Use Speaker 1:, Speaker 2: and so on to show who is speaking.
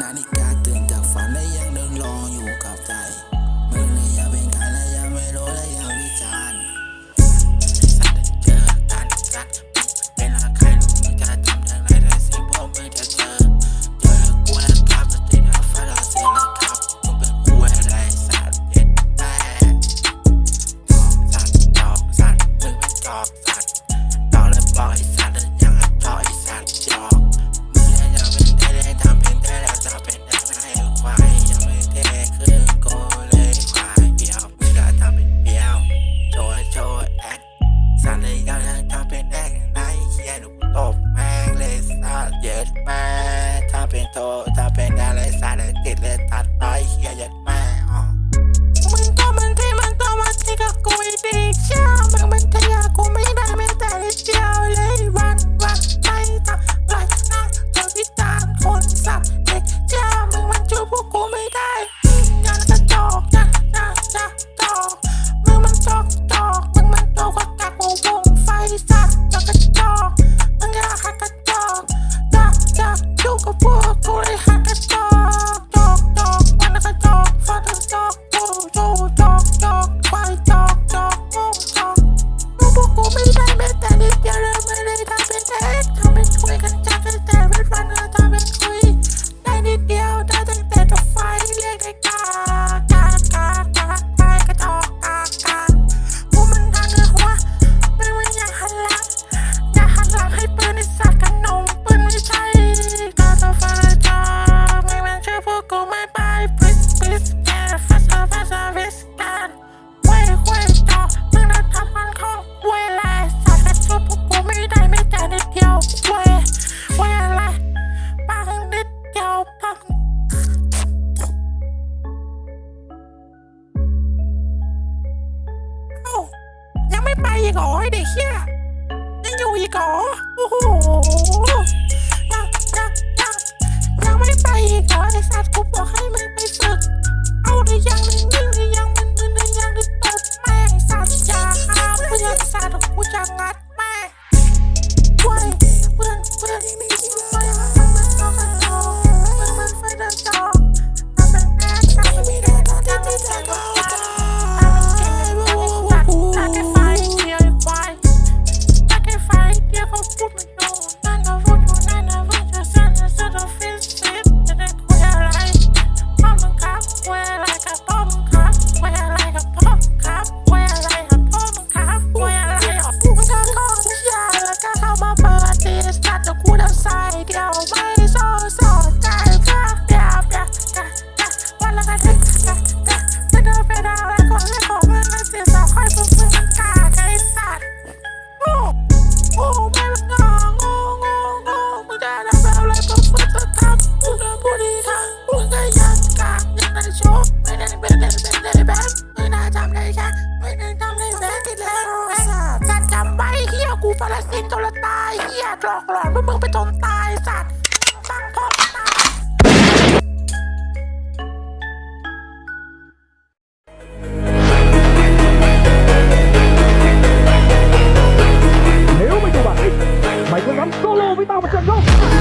Speaker 1: นาฬิกาตื่นจากฝันและยังเดินรออยู่กับใจมึงเลยอย่าเป็นใครและยังไม่รู้และ อยู่อีกเหรอโอ้โหยังยังยังยังไม่ไปอี
Speaker 2: กเหรอ ดสิ้นจนละตายเฮียหลอกหลอนพวกมึงไปจนตายสัตว์ตั้งพ่อตายเร็วไม่ดูบักไอ้ไมเคิลนั้นโซโล่วิตาปรเจันโลก